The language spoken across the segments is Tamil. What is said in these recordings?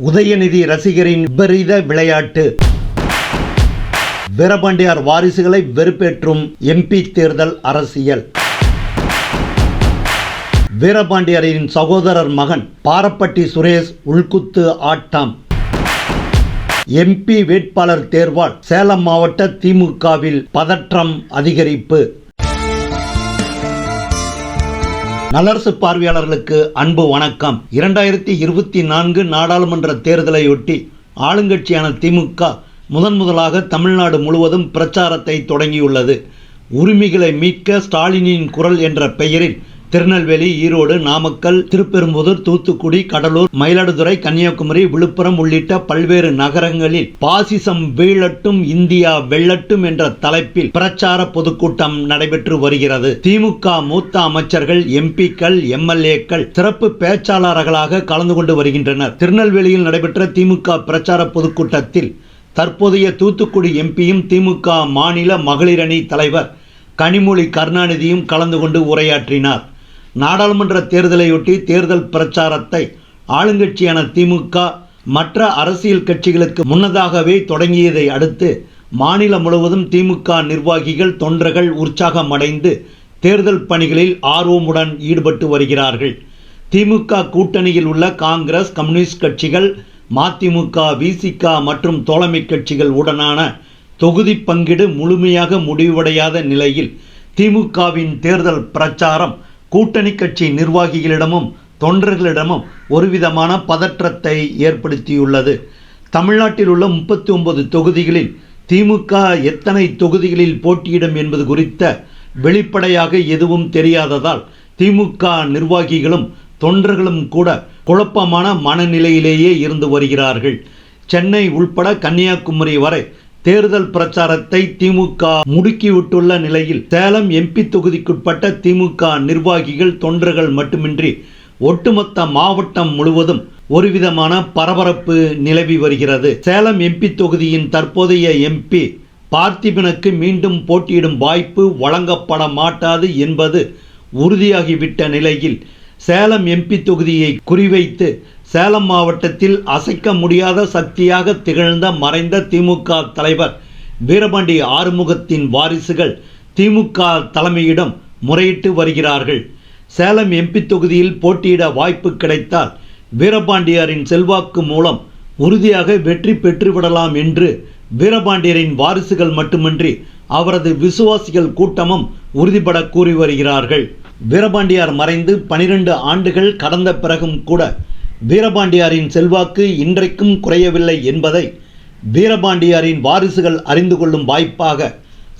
உதயநிதி ரசிகரின் விபரீத விளையாட்டு. வீரபாண்டியார் வாரிசுகளை வெறுப்பேற்றும் எம்பி தேர்தல் அரசியல். வீரபாண்டியரின் சகோதரர் மகன் பாரப்பட்டி சுரேஷ் உள்குத்து ஆட்டம். எம்பி வேட்பாளர் தேர்வால் சேலம் மாவட்ட திமுகவில் பதற்றம் அதிகரிப்பு. நலரசு பார்வையாளர்களுக்கு அன்பு வணக்கம். இரண்டாயிரத்தி இருபத்தி நான்கு நாடாளுமன்ற தேர்தலையொட்டி ஆளுங்கட்சியான திமுக முதன் முதலாக தமிழ்நாடு முழுவதும் பிரச்சாரத்தை தொடங்கியுள்ளது. உரிமைகளை மீட்க ஸ்டாலினின் குரல் என்ற பெயரில் திருநெல்வேலி ஈரோடு நாமக்கல் திருப்பெரும்புதூர் தூத்துக்குடி கடலூர் மயிலாடுதுறை கன்னியாகுமரி விழுப்புரம் உள்ளிட்ட பல்வேறு நகரங்களில் பாசிசம் வீழட்டும் இந்தியா வெள்ளட்டும் என்ற தலைப்பில் பிரச்சார பொதுக்கூட்டம் நடைபெற்று வருகிறது. திமுக மூத்த அமைச்சர்கள் எம்பிக்கள் எம்எல்ஏக்கள் சிறப்பு பேச்சாளர்களாக கலந்து கொண்டு வருகின்றனர். திருநெல்வேலியில் நடைபெற்ற திமுக பிரச்சார பொதுக்கூட்டத்தில் தற்போதைய தூத்துக்குடி எம்பியும் திமுக மாநில மகளிரணி தலைவர் கனிமொழி கருணாநிதியும் கலந்து கொண்டு உரையாற்றினார். நாடாளுமன்ற தேர்தலையொட்டி தேர்தல் பிரச்சாரத்தை ஆளுங்கட்சியான திமுக மற்ற அரசியல் கட்சிகளுக்கு முன்னதாகவே தொடங்கியதை அடுத்து மாநிலம் முழுவதும் திமுக நிர்வாகிகள் தொண்டர்கள் உற்சாகமடைந்து தேர்தல் பணிகளில் ஆர்வமுடன் ஈடுபட்டு வருகிறார்கள். திமுக கூட்டணியில் உள்ள காங்கிரஸ் கம்யூனிஸ்ட் கட்சிகள் மதிமுக விசிக மற்றும் தோழமை கட்சிகள் உடனான தொகுதி பங்கீடு முழுமையாக முடிவடையாத நிலையில் திமுகவின் தேர்தல் பிரச்சாரம் கூட்டணி கட்சி நிர்வாகிகளிடமும் தொண்டர்களிடமும் ஒருவிதமான பதற்றத்தை ஏற்படுத்தியுள்ளது. தமிழ்நாட்டில் உள்ள முப்பத்தி ஒன்பது தொகுதிகளில் திமுக எத்தனை தொகுதிகளில் போட்டியிடும் என்பது குறித்த வெளிப்படையாக எதுவும் தெரியாததால் திமுக நிர்வாகிகளும் தொண்டர்களும் கூட குழப்பமான மனநிலையிலேயே இருந்து வருகிறார்கள். சென்னை உள்பட கன்னியாகுமரி வரை தேர்தல் பிரச்சாரத்தை திமுக முடுக்கிவிட்டுள்ள நிலையில் சேலம் எம்பி தொகுதிக்குட்பட்ட திமுக நிர்வாகிகள் தொண்டர்கள் மட்டுமின்றி ஒட்டுமொத்த மாவட்டம் முழுவதும் ஒருவிதமான பரபரப்பு நிலவி வருகிறது. சேலம் எம்பி தொகுதியின் தற்போதைய எம்பி பார்த்திபனுக்கு மீண்டும் போட்டியிடும் வாய்ப்பு வழங்கப்பட மாட்டாது என்பது உறுதியாகிவிட்ட நிலையில் சேலம் எம்பி தொகுதியை குறிவைத்து சேலம் மாவட்டத்தில் அசைக்க முடியாத சக்தியாக திகழ்ந்த மறைந்த திமுக தலைவர் வீரபாண்டி ஆறுமுகத்தின் வாரிசுகள் திமுக தலைமையிடம் முறையிட்டு வருகிறார்கள். சேலம் எம்பி தொகுதியில் போட்டியிட வாய்ப்பு கிடைத்தால் வீரபாண்டியாரின் செல்வாக்கு மூலம் உறுதியாக வெற்றி பெற்றுவிடலாம் என்று வீரபாண்டியரின் வாரிசுகள் மட்டுமின்றி அவரது விசுவாசிகள் கூட்டமும் உறுதிபட கூறி வருகிறார்கள். வீரபாண்டியார் மறைந்து பனிரெண்டு ஆண்டுகள் கடந்த பிறகும் கூட வீரபாண்டியாரின் செல்வாக்கு இன்றைக்கும் குறையவில்லை என்பதை வீரபாண்டியாரின் வாரிசுகள் அறிந்து கொள்ளும் வாய்ப்பாக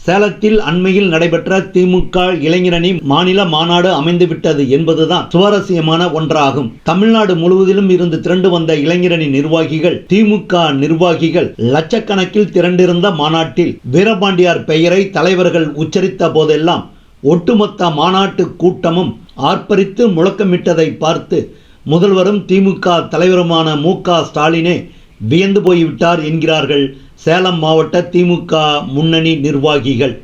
சேலத்தில் அண்மையில் நடைபெற்ற திமுக இளைஞரணி மாநில மாநாடு அமைந்துவிட்டது என்பதுதான் சுவாரஸ்யமான ஒன்றாகும். தமிழ்நாடு முழுவதிலும் இருந்து திரண்டு வந்த இளைஞரணி நிர்வாகிகள் திமுக நிர்வாகிகள் லட்சக்கணக்கில் திரண்டிருந்த மாநாட்டில் வீரபாண்டியார் பெயரை தலைவர்கள் உச்சரித்த போதெல்லாம் ஒட்டுமொத்த மாநாட்டு கூட்டமும் ஆர்ப்பரித்து முழக்கமிட்டதை பார்த்து முதல்வரும் திமுக தலைவருமான மு க ஸ்டாலினே வியந்து போய்விட்டார் என்கிறார்கள் சேலம் மாவட்ட திமுக முன்னணி நிர்வாகிகள்.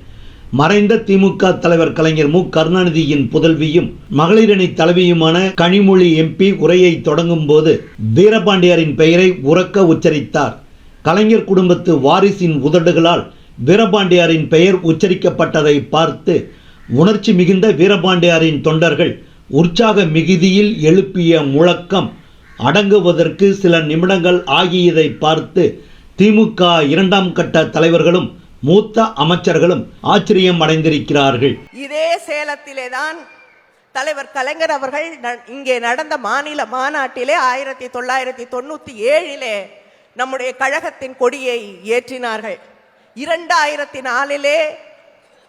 மறைந்த திமுக தலைவர் கலைஞர் மு கருணாநிதியின் புதல்வியும் மகளிரணி தலைவியுமான கனிமொழி எம்பி உரையை தொடங்கும் போது வீரபாண்டியாரின் பெயரை உறக்க உச்சரித்தார். கலைஞர் குடும்பத்து வாரிசின் உதடுகளால் வீரபாண்டியாரின் பெயர் உச்சரிக்கப்பட்டதை பார்த்து உணர்ச்சி மிகுந்த வீரபாண்டியாரின் தொண்டர்கள் உற்சாக மிகுதியில் எழுப்பிய முழக்கம் அடங்குவதற்கு சில நிமிடங்கள் ஆகியதை பார்த்து திமுக இரண்டாம் கட்ட தலைவர்களும் மூத்த அமைச்சர்களும் ஆச்சரியம் அடைந்திருக்கிறார்கள் இதே சேலத்திலே தான் தலைவர் கலைஞர் அவர்கள் ந- இங்கே நடந்த மாநில மாநாட்டிலே ஆயிரத்தி தொள்ளாயிரத்தி தொண்ணூத்தி ஏழிலே நம்முடைய கழகத்தின் கொடியை ஏற்றினார்கள். இரண்டாயிரத்தி நாலிலே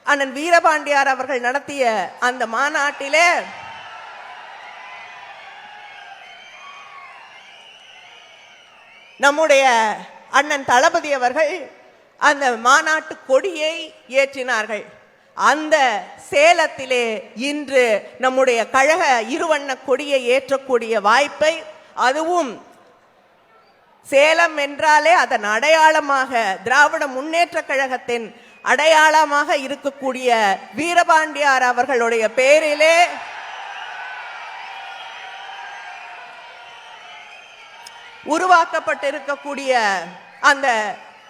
அண்ணன் வீரபாண்டியார் அவர்கள் நடத்திய அந்த மாநாட்டிலே நம்முடைய அண்ணன் தளபதி அவர்கள் அந்த மாநாட்டு கொடியை ஏற்றினார்கள். அந்த சேலத்திலே இன்று நம்முடைய கழக இருவண்ண கொடியை ஏற்றக்கூடிய வாய்ப்பை அதுவும் சேலம் என்றாலே அதன் அடையாளமாக திராவிட முன்னேற்ற கழகத்தின் அடையாளமாக இருக்கக்கூடிய வீரபாண்டியார் அவர்களுடைய பேரிலே உருவாக்கப்பட்டிருக்கக்கூடிய அந்த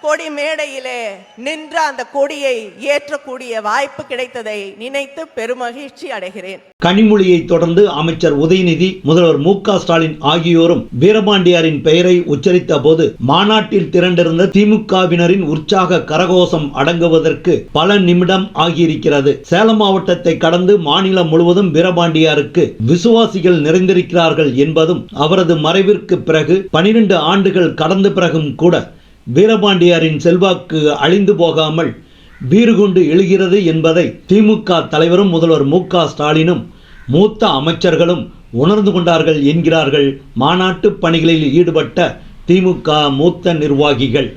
கொடி மேடையிலே நின்ற அந்த கொடியை ஏற்றக்கூடிய வாய்ப்பு கிடைத்ததை நினைத்து பெருமகிழ்ச்சி அடைகிறேன். கனிமொழியை தொடர்ந்து அமைச்சர் உதயநிதி முதல்வர் மு ஸ்டாலின் ஆகியோரும் வீரபாண்டியாரின் பெயரை உச்சரித்த போது மாநாட்டில் திரண்டிருந்த திமுகவினரின் உற்சாக கரகோஷம் அடங்குவதற்கு பல நிமிடம் ஆகியிருக்கிறது. சேலம் மாவட்டத்தை கடந்து மாநிலம் முழுவதும் வீரபாண்டியாருக்கு விசுவாசிகள் நிறைந்திருக்கிறார்கள் என்பதும் அவரது மறைவிற்கு பிறகு பனிரெண்டு ஆண்டுகள் கடந்த பிறகும் கூட வீரபாண்டியாரின் செல்வாக்கு அழிந்து போகாமல் வீறுகொண்டு எழுகிறது என்பதை திமுக தலைவரும் முதல்வர் மு ஸ்டாலினும் மூத்த அமைச்சர்களும் உணர்ந்து கொண்டார்கள் என்கிறார்கள் மாநாட்டு பணிகளில் ஈடுபட்ட திமுக மூத்த நிர்வாகிகள்.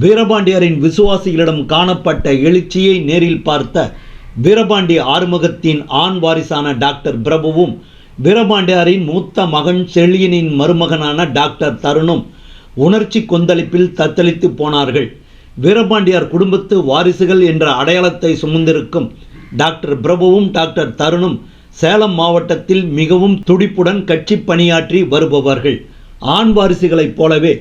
வீரபாண்டியாரின் விசுவாசிகளிடம் காணப்பட்ட எழுச்சியை நேரில் பார்த்த வீரபாண்டி ஆறுமுகத்தின் ஆண் வாரிசான டாக்டர் பிரபுவும் வீரபாண்டியாரின் மூத்த மகன் செழியனின் மருமகனான டாக்டர் தருணும் உணர்ச்சி கொந்தளிப்பில் தத்தளித்து போனார்கள். வீரபாண்டியார் குடும்பத்து வாரிசுகள் என்ற அடையாளத்தை சுமந்திருக்கும் டாக்டர் பிரபுவும் டாக்டர் தருணும் சேலம் மாவட்டத்தில் மிகவும் துடிப்புடன் கட்சி பணியாற்றி வருபவர்கள். ஆண் வாரிசுகளைப் போலவே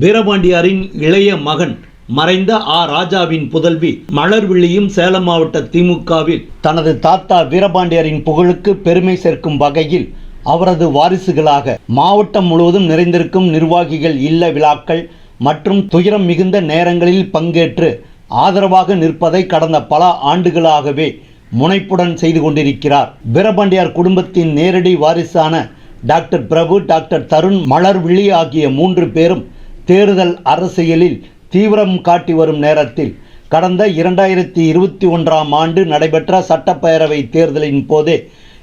வீரபாண்டியாரின் இளைய மகன் மறைந்த ஆ. ராஜாவின் புதல்வி மலர்விழியும் சேலம் மாவட்ட திமுகவில் தனது தாத்தா வீரபாண்டியாரின் புகழுக்கு பெருமை சேர்க்கும் வகையில் அவரது வாரிசுகளாக மாவட்டம் முழுவதும் நிறைந்திருக்கும் நிர்வாகிகள் இல்ல விழாக்கள் மற்றும் துயரம் மிகுந்த நேரங்களில் பங்கேற்று ஆதரவாக நிற்பதை கடந்த பல ஆண்டுகளாகவே முனைப்புடன் செய்து கொண்டிருக்கிறார். பிரபண்டியார் குடும்பத்தின் நேரடி வாரிசான டாக்டர் பிரபு டாக்டர் தருண் மலர்விழி ஆகிய மூன்று பேரும் தேர்தல் அரசியலில் தீவிரம் காட்டி வரும் நேரத்தில் கடந்த இரண்டாயிரத்தி இருபத்தி ஒன்றாம் ஆண்டு நடைபெற்ற சட்டப்பேரவை தேர்தலின் போதே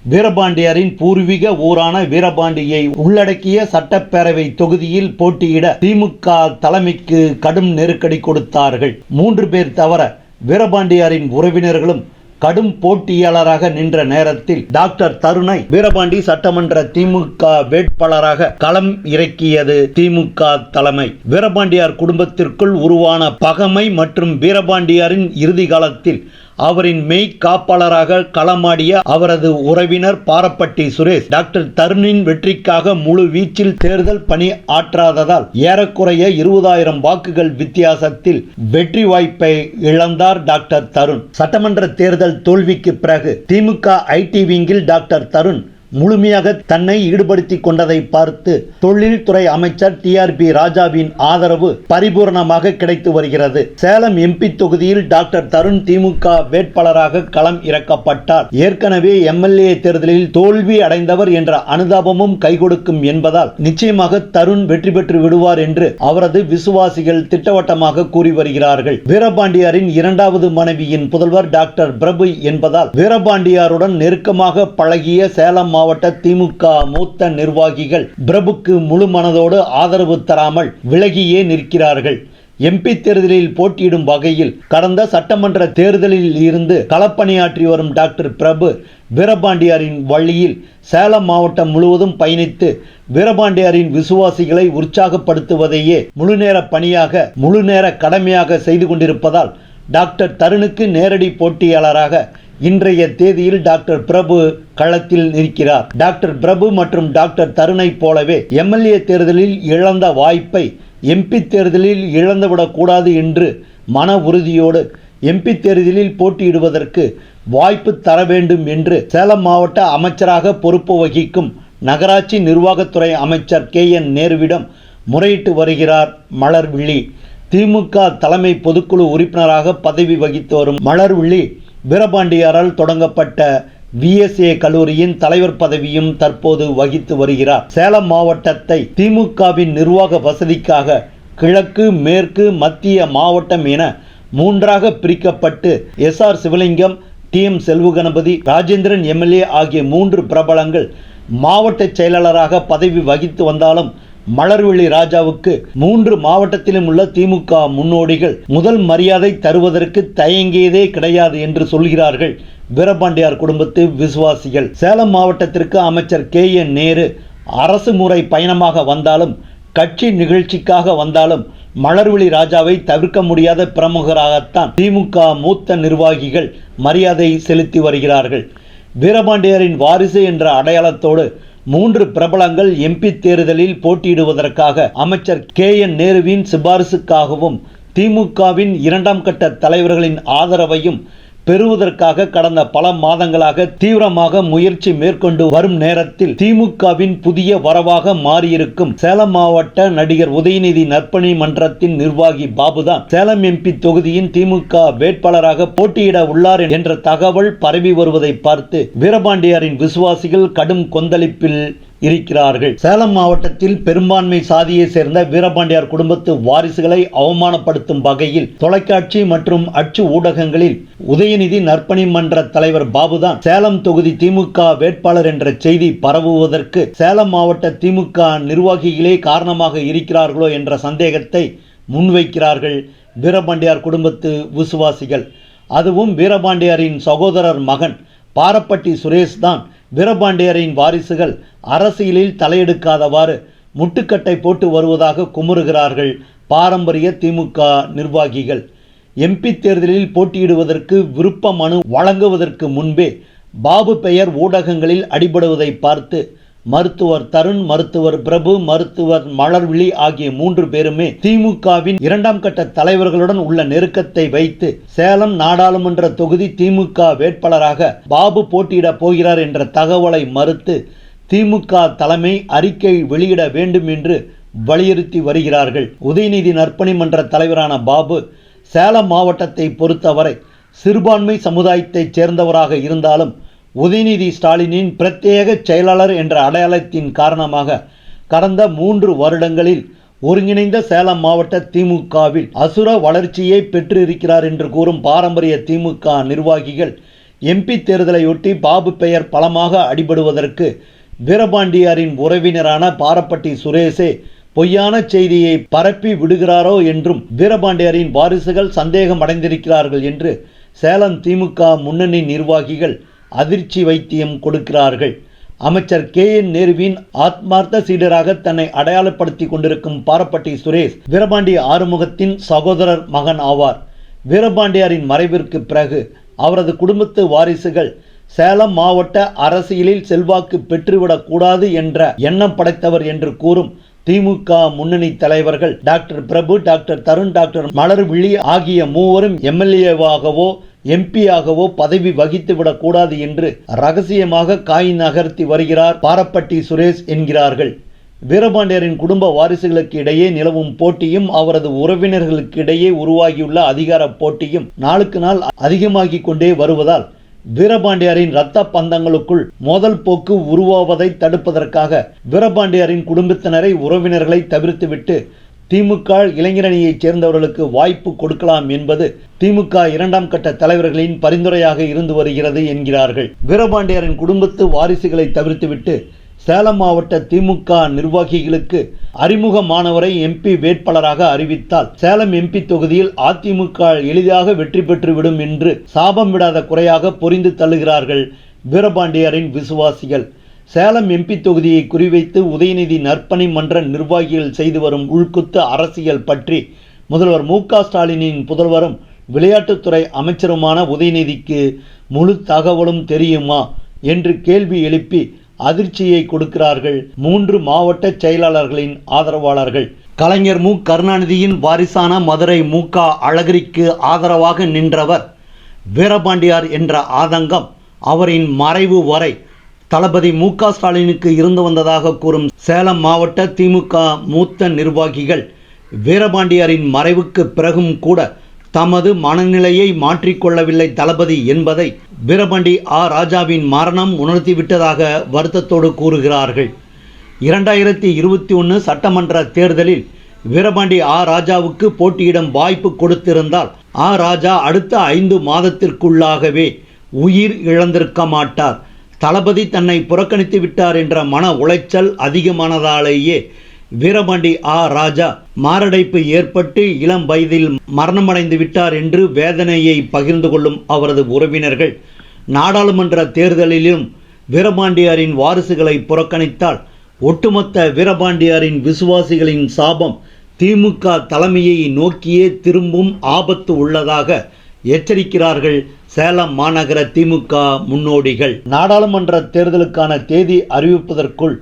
வீரபாண்டியரின் பூர்வீக ஊரான வீரபாண்டியை உள்ளடக்கிய சட்டப்பேரவை தொகுதியில் போட்டியிட திமுக தலைமைக்கு கடும் நெருக்கடி கொடுத்தார்கள். மூன்று பேர் தவிர வீரபாண்டியாரின் உறவினர்களும் கடும் போட்டியாளராக நின்ற நேரத்தில் டாக்டர் தருணை வீரபாண்டி சட்டமன்ற திமுக வேட்பாளராக களம் இறக்கியது திமுக தலைமை. வீரபாண்டியார் குடும்பத்திற்குள் உருவான பகமை மற்றும் வீரபாண்டியாரின் இறுதி காலத்தில் அவரின் மெய் காப்பாளராக களமாடிய அவரது உறவினர் பாரப்பட்டி சுரேஷ். டாக்டர் தருணின் வெற்றிக்காக முழு வீச்சில் தேர்தல் பணி ஆற்றாததால் ஏறக்குறைய இருபதாயிரம் வாக்குகள் வித்தியாசத்தில் வெற்றி வாய்ப்பை இழந்தார் டாக்டர் தருண். சட்டமன்ற தேர்தல் தோல்விக்கு பிறகு திமுக ஐடி விங்கில் டாக்டர் தருண் முழுமையாக தன்னை ஈடுபடுத்திக் கொண்டதை பார்த்து தொழில்துறை அமைச்சர் டிஆர்பி ராஜாவின் ஆதரவு பரிபூர்ணமாக கிடைத்து வருகிறது. சேலம் எம்பி தொகுதியில் டாக்டர் தருண் திமுக வேட்பாளராக களம் இறக்கப்பட்டார். ஏற்கனவே எம்எல்ஏ தேர்தலில் தோல்வி அடைந்தவர் என்ற அனுதாபமும் கைகொடுக்கும் என்பதால் நிச்சயமாக தருண் வெற்றி பெற்று விடுவார் என்று அவரது விசுவாசிகள் திட்டவட்டமாக கூறி வருகிறார்கள். வீரபாண்டியாரின் இரண்டாவது மனைவியின் புதல்வர் டாக்டர் பிரபு என்பதால் வீரபாண்டியாருடன் நெருக்கமாக பழகிய சேலம் மாவட்ட திமுக மூத்த நிர்வாகிகள் பிரபுக்கு முழு மனதோடு ஆதரவு தராமல் விலகியே நிற்கிறார்கள். எம்பி தேர்தலில் போட்டியிடும் வகையில் கடந்த சட்டமன்ற தேர்தலில் இருந்து களப்பணியாற்றி வரும் டாக்டர் பிரபு வீரபாண்டியாரின் வழியில் சேலம் மாவட்டம் முழுவதும் பயணித்து வீரபாண்டியாரின் விசுவாசிகளை உற்சாகப்படுத்துவதையே முழுநேர பணியாக முழுநேர கடமையாக செய்து கொண்டிருப்பதால் டாக்டர் தருணுக்கு நேரடி போட்டியாளராக இன்றைய தேதியில் டாக்டர் பிரபு களத்தில் இருக்கிறார் டாக்டர் பிரபு மற்றும் டாக்டர் தருணைப் போலவே எம்எல்ஏ தேர்தலில் இழந்த வாய்ப்பை எம்பி தேர்தலில் இழந்துவிடக்கூடாது என்று மன உறுதியோடு எம்பி தேர்தலில் போட்டியிடுவதற்கு வாய்ப்பு தர வேண்டும் என்று சேலம் மாவட்ட அமைச்சராக பொறுப்பு வகிக்கும் நகராட்சி நிர்வாகத்துறை அமைச்சர் கே என் நேருவிடம் முறையிட்டு வருகிறார் மலர்விழி. திமுக தலைமை பொதுக்குழு உறுப்பினராக பதவி வகித்து வரும் மலர்விழி வீரபாண்டியாரால் தொடங்கப்பட்ட விஎஸ்ஏ கல்லூரியின் தலைவர் பதவியும் தற்போது வகித்து வருகிறார். சேலம் மாவட்டத்தை திமுகவின் நிர்வாக வசதிக்காக கிழக்கு மேற்கு மத்திய மாவட்டம் என மூன்றாக பிரிக்கப்பட்டு S R Sivalingam T M Selvaganapathi Rajendran MLA ஆகிய மூன்று பிரபலங்கள் மாவட்ட செயலாளராக பதவி வகித்து வந்தாலும் மலர்விழி ராஜாவுக்கு மூன்று மாவட்டத்திலும் உள்ள திமுக முன்னோடிகள் முதல் மரியாதை தருவதற்கு தயங்கியதே கிடையாது என்று சொல்கிறார்கள் வீரபாண்டியார் குடும்பத்து விசுவாசிகள். சேலம் மாவட்டத்திற்கு அமைச்சர் கே. என். நேரு அரசு முறை பயணமாக வந்தாலும் கட்சி நிகழ்ச்சிக்காக வந்தாலும் மலர்விழி ராஜாவை தவிர்க்க முடியாத பிரமுகராகத்தான் திமுக மூத்த நிர்வாகிகள் மரியாதை செலுத்தி வருகிறார்கள். வீரபாண்டியரின் வாரிசு என்ற அடையாளத்தோடு மூன்று பிரபலங்கள் எம்பி தேர்தலில் போட்டியிடுவதற்காக அமைச்சர் கே என் நேருவின் சிபாரிசுக்காகவும் திமுகவின் இரண்டாம் கட்ட தலைவர்களின் ஆதரவையும் பெறுவதற்காக கடந்த பல மாதங்களாக தீவிரமாக முயற்சி மேற்கொண்டு வரும் நேரத்தில் திமுகவின் புதிய வரவாக மாறியிருக்கும் சேலம் மாவட்ட நடிகர் உதயநிதி நற்பணி மன்றத்தின் நிர்வாகி பாபுதான் சேலம் எம்பி தொகுதியின் திமுக வேட்பாளராக போட்டியிட உள்ளார் என்ற தகவல் பரவி வருவதை பார்த்து வீரபாண்டியாரின் விசுவாசிகள் கடும் கொந்தளிப்பில் இருக்கிறார்கள். சேலம் மாவட்டத்தில் பெரும்பான்மை சாதியை சேர்ந்த வீரபாண்டியார் குடும்பத்து வாரிசுகளை அவமானப்படுத்தும் வகையில் தொலைக்காட்சி மற்றும் அச்சு ஊடகங்களில் உதயநிதி நற்பணி மன்ற தலைவர் பாபுதான் சேலம் தொகுதி திமுக வேட்பாளர் என்ற செய்தி பரவுவதற்கு சேலம் மாவட்ட திமுக நிர்வாகிகளே காரணமாக இருக்கிறார்களோ என்ற சந்தேகத்தை முன்வைக்கிறார்கள் வீரபாண்டியார் குடும்பத்து விசுவாசிகள். அதுவும் வீரபாண்டியாரின் சகோதரர் மகன் பாரப்பட்டி சுரேஷ் தான் வீரபாண்டியரின் வாரிசுகள் அரசியலில் தலையெடுக்காதவாறு முட்டுக்கட்டை போட்டு வருவதாக குமுறுகிறார்கள் பாரம்பரிய திமுக நிர்வாகிகள். எம்பி தேர்தலில் போட்டியிடுவதற்கு விருப்ப மனு வழங்குவதற்கு முன்பே பாபு பெயர் ஊடகங்களில் அடிபடுவதை பார்த்து மருத்துவர் தருண் மருத்துவர் பிரபு மருத்துவர் மலர்விழி ஆகிய மூன்று பேருமே திமுகவின் இரண்டாம் கட்ட தலைவர்களுடன் உள்ள நெருக்கத்தை வைத்து சேலம் நாடாளுமன்ற தொகுதி திமுக வேட்பாளராக பாபு போட்டியிட போகிறார் என்ற தகவலை மறுத்து திமுக தலைமை அறிக்கை வெளியிட வேண்டும் என்று வலியுறுத்தி வருகிறார்கள். உதயநிதி நற்பணி மன்ற தலைவரான பாபு சேலம் மாவட்டத்தை பொறுத்தவரை சிறுபான்மை சமுதாயத்தைச் சேர்ந்தவராக இருந்தாலும் உதயநிதி ஸ்டாலினின் பிரத்யேக செயலாளர் என்ற அடையாளத்தின் காரணமாக கடந்த மூன்று வருடங்களில் ஒருங்கிணைந்த சேலம் மாவட்ட திமுகவில் அசுர வளர்ச்சியை பெற்றிருக்கிறார் என்று கூறும் பாரம்பரிய திமுக நிர்வாகிகள் எம்பி தேர்தலையொட்டி பாபு பெயர் பலமாக அடிபடுவதற்கு வீரபாண்டியாரின் உறவினரான பாரப்பட்டி சுரேஷே பொய்யான செய்தியை பரப்பி விடுகிறாரோ என்றும் வீரபாண்டியாரின் வாரிசுகள் சந்தேகம் அடைந்திருக்கிறார்கள் என்று சேலம் திமுக முன்னணி நிர்வாகிகள் அதிர்ச்சி வைத்தியம் கொடுக்கிறார்கள். அமைச்சர் கே. என். நேருவின் ஆத்மார்த்த சீடராக தன்னை அடையாளப்படுத்தி கொண்டிருக்கும் பாரப்பட்டி சுரேஷ் வீரபாண்டி ஆறுமுகத்தின் சகோதரர் மகன் ஆவார். வீரபாண்டியாரின் மறைவிற்கு பிறகு அவரது குடும்பத்து வாரிசுகள் சேலம் மாவட்ட அரசியலில் செல்வாக்கு பெற்றுவிடக்கூடாது என்ற எண்ணம் படைத்தவர் என்று கூறும் திமுக முன்னணி தலைவர்கள் doctor Prabhu doctor Tharun doctor Malarvizhi ஆகிய மூவரும் எம்எல்ஏவாகவோ எம்பியாகவோ பதவி வகித்து விடக்கூடாது என்று ரகசியமாக காய் நகர்த்தி வருகிறார் பாரப்பட்டி சுரேஷ் என்கிறார்கள். வீரபாண்டியரின் குடும்ப வாரிசுகளுக்கு இடையே நிலவும் போட்டியும் அவரது உறவினர்களுக்கு இடையே உருவாகியுள்ள அதிகார போட்டியும் நாளுக்கு நாள் அதிகமாகிக் கொண்டே வருவதால் வீரபாண்டியாரின் இரத்த பந்தங்களுக்குள் மோதல் போக்கு உருவாவதை தடுப்பதற்காக வீரபாண்டியாரின் குடும்பத்தினரை உறவினர்களை தவிர்த்துவிட்டு திமுக இளைஞரணியைச் சேர்ந்தவர்களுக்கு வாய்ப்பு கொடுக்கலாம் என்பது திமுக இரண்டாம் கட்ட தலைவர்களின் பரிந்துரையாக இருந்து வருகிறது என்கிறார்கள். வீரபாண்டியரின் குடும்பத்து வாரிசுகளை தவிர்த்துவிட்டு சேலம் மாவட்ட திமுக நிர்வாகிகளுக்கு அறிமுகமானவரை எம்பி வேட்பாளராக அறிவித்தால் சேலம் எம்பி தொகுதியில் அதிமுக எளிதாக வெற்றி பெற்றுவிடும் என்று சாபம் விடாத குறையாக பொரிந்து தள்ளுகிறார்கள் வீரபாண்டியரின் விசுவாசிகள். சேலம் எம்பி தொகுதியை குறிவைத்து உதயநிதி நற்பணி மன்ற நிர்வாகிகள் செய்து வரும் உள்குத்து அரசியல் பற்றி முதல்வர் மு க ஸ்டாலினின் புதல்வரும் விளையாட்டுத்துறை அமைச்சருமான உதயநிதிக்கு முழு தகவலும் தெரியுமா என்று கேள்வி எழுப்பி அதிர்ச்சியை கொடுக்கிறார்கள் மூன்று மாவட்ட செயலாளர்களின் ஆதரவாளர்கள். கலைஞர் மு கருணாநிதியின் வாரிசான மதுரை மு க அழகிரிக்கு ஆதரவாக நின்றவர் வீரபாண்டியார் என்ற ஆதங்கம் அவரின் மறைவு வரை தளபதி மு க ஸ்டாலினுக்கு இருந்து வந்ததாக கூறும் சேலம் மாவட்ட திமுக மூத்த நிர்வாகிகள் வீரபாண்டியாரின் மறைவுக்கு பிறகும் கூட தமது மனநிலையை மாற்றிக்கொள்ளவில்லை தளபதி என்பதை வீரபாண்டி ஆ. ராஜாவின் மரணம் உணர்த்திவிட்டதாக வருத்தத்தோடு கூறுகிறார்கள். இரண்டாயிரத்தி இருபத்தி ஒன்று சட்டமன்ற தேர்தலில் வீரபாண்டி ஆ. ராஜாவுக்கு போட்டியிடும் வாய்ப்பு கொடுத்திருந்தால் ஆ. ராஜா அடுத்த ஐந்து மாதத்திற்குள்ளாகவே உயிர் இழந்திருக்க மாட்டார். தளபதி தன்னை புறக்கணித்து விட்டார் என்ற மன உளைச்சல் அதிகமானதாலேயே வீரபாண்டி ஆ. ராஜா மாரடைப்பு ஏற்பட்டு இளம் வயதில் மரணமடைந்து விட்டார் என்று வேதனையை பகிர்ந்து கொள்ளும் அவரது உறவினர்கள் நாடாளுமன்ற தேர்தலிலும் வீரபாண்டியாரின் வாரிசுகளை புறக்கணித்தால் ஒட்டுமொத்த வீரபாண்டியாரின் விசுவாசிகளின் சாபம் திமுக தலைமையை நோக்கியே திரும்பும் ஆபத்து உள்ளதாக எச்சரிக்கிறார்கள் சேலம் மாநகர திமுக முன்னோடிகள். நாடாளுமன்ற தேர்தலுக்கான தேதி அறிவிப்பதற்குள்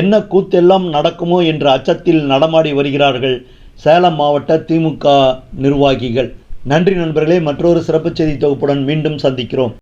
என்ன கூத்தெல்லாம் நடக்குமோ என்ற அச்சத்தில் நடமாடி வருகிறார்கள் சேலம் மாவட்ட திமுக நிர்வாகிகள். நன்றி நண்பர்களே மற்றொரு சிறப்பு செய்தி தொகுப்புடன் மீண்டும் சந்திக்கிறோம்.